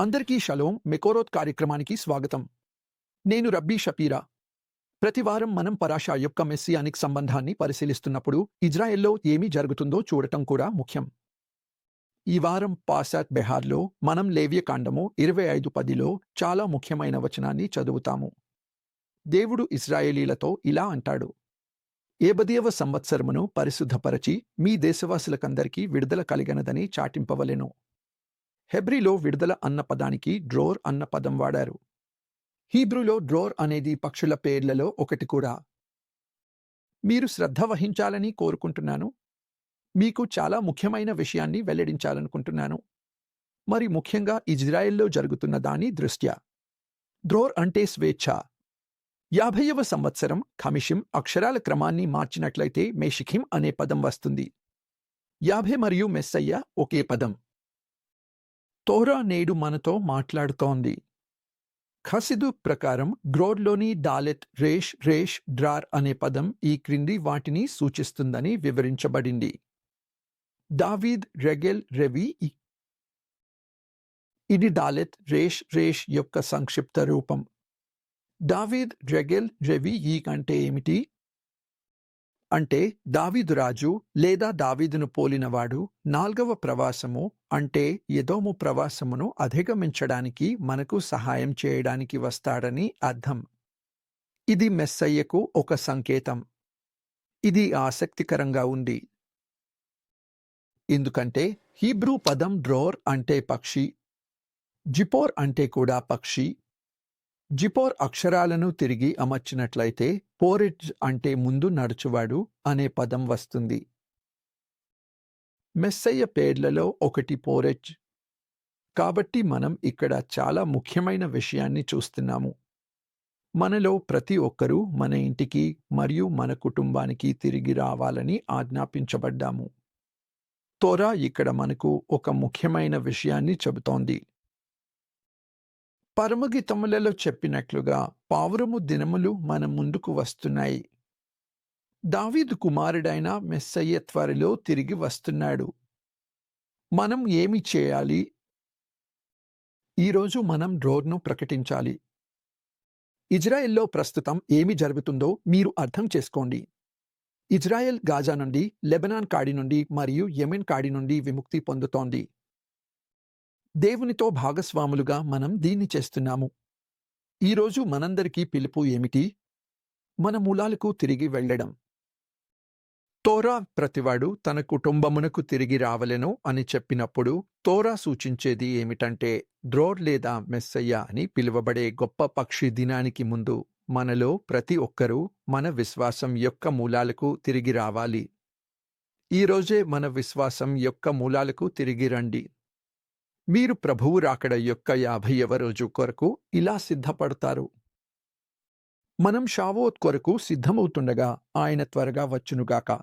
అందరికీ షలోం మెకోరోత్ కార్యక్రమానికి స్వాగతం. నేను రబ్బీ షపీరా. ప్రతివారం మనం పరాషా యొక్క మెస్సియానిక్ సంబంధాన్ని పరిశీలిస్తున్నప్పుడు ఇజ్రాయెల్లో ఏమి జరుగుతుందో చూడటం కూడా ముఖ్యం. ఈ వారం పాసాత్ బెహార్లో మనం లేవ్యకాండము ఇరవై ఐదు పదిలో చాలా ముఖ్యమైన వచనాన్ని చదువుతాము. దేవుడు ఇజ్రాయేలీలతో ఇలా అంటాడు. ఏబదేవ సంవత్సరమును పరిశుద్ధపరచి మీ దేశవాసులకందరికీ విడుదల కలిగనదని చాటింపవలెను. హెబ్రిలో విడుదల అన్న పదానికి డ్రోర్ అన్న పదం వాడారు. హీబ్రూలో డ్రోర్ అనేది పక్షుల పేర్లలో ఒకటి కూడా. మీరు శ్రద్ధ వహించాలని కోరుకుంటున్నాను. మీకు చాలా ముఖ్యమైన విషయాన్ని వెల్లడించాలనుకుంటున్నాను. మరి ముఖ్యంగా ఇజ్రాయెల్లో జరుగుతున్న దాని దృష్ట్యా? డ్రోర్ అంటే స్వేచ్ఛ. యాభైవ సంవత్సరం ఖమిషిం అక్షరాల క్రమాన్ని మార్చినట్లయితే మేషిఖిం అనే పదం వస్తుంది. యాభై మరియు మెస్సయ్య ఒకే పదం. తోరా నేడు మనతో మాట్లాడుతోంది. ఖసిదు ప్రకారం గ్రోడ్లోని డాలెట్ రేష్ రేష్ డ్రార్ అనే పదం ఈ క్రింది వాటిని సూచిస్తుందని వివరించబడింది. దావీద్ రెగెల్ రెవి ఇ- ఇది డాలెత్ రేష్ రేష్ యొక్క సంక్షిప్త రూపం. దావీద్ రెగెల్ రెవి ఈ కంటే ఏమిటి? అంటే దావీదు రాజు లేదా దావీదును పోలినవాడు నాల్గవ ప్రవాసము అంటే ఎదోము ప్రవాసమును అధిగమించడానికి మనకు సహాయం చేయడానికి వస్తాడని అర్థం. ఇది మెస్సయ్యకు ఒక సంకేతం. ఇది ఆసక్తికరంగా ఉంది. ఎందుకంటే హీబ్రూ పదం డ్రోర్ అంటే పక్షి జిపోర్ అంటే కూడా పక్షి జిపోర్ అక్షరాలను తిరిగి అమర్చినట్లయితే పోరిడ్జ్ అంటే ముందు నడుచువాడు అనే పదం వస్తుంది. మెస్సయ్య పేర్లలో ఒకటి పోరెజ్ కాబట్టి మనం ఇక్కడ చాలా ముఖ్యమైన విషయాన్ని చూస్తున్నాము. మనలో ప్రతి ఒక్కరూ మన ఇంటికి మరియు మన కుటుంబానికి తిరిగి రావాలని ఆజ్ఞాపించబడ్డాము. తోరా ఇక్కడ మనకు ఒక ముఖ్యమైన విషయాన్ని చెబుతోంది. పరమగీతములలో చెప్పినట్లుగా పావురము దినములు మన ముందుకు వస్తున్నాయి. దావీదు కుమారుడైన మెస్సయ్య త్వరలో తిరిగి వస్తున్నాడు. మనం ఏమి చేయాలి? ఈరోజు మనం డ్రోర్ను ప్రకటించాలి. ఇజ్రాయెల్లో ప్రస్తుతం ఏమి జరుగుతుందో మీరు అర్థం చేసుకోండి. ఇజ్రాయెల్ గాజా నుండి లెబనాన్ కాడి నుండి మరియు యెమెన్ కాడి నుండి విముక్తి పొందుతోంది. దేవునితో భాగస్వాములుగా మనం దీన్ని చేస్తున్నాము. ఈరోజు మనందరికీ పిలుపు ఏమిటి? మన మూలాలకు తిరిగి వెళ్ళడం. తోరా ప్రతివాడు తన కుటుంబమునకు తిరిగి రావలెను అని చెప్పినప్పుడు తోరా సూచించేది ఏమిటంటే డ్రోర్ లేదా మెస్సయ్య అని పిలువబడే గొప్ప పక్షి దినానికి ముందు మనలో ప్రతి ఒక్కరూ మన విశ్వాసం యొక్క మూలాలకు తిరిగి రావాలి. ఈరోజే మన విశ్వాసం యొక్క మూలాలకు తిరిగి రండి. మీరు ప్రభువు రాకడ యొక్క యాభైవ రోజు కొరకు ఇలా సిద్ధపడతారు. మనం షావోత్ కొరకు సిద్ధమవుతుండగా ఆయన త్వరగా వచ్చునుగాక.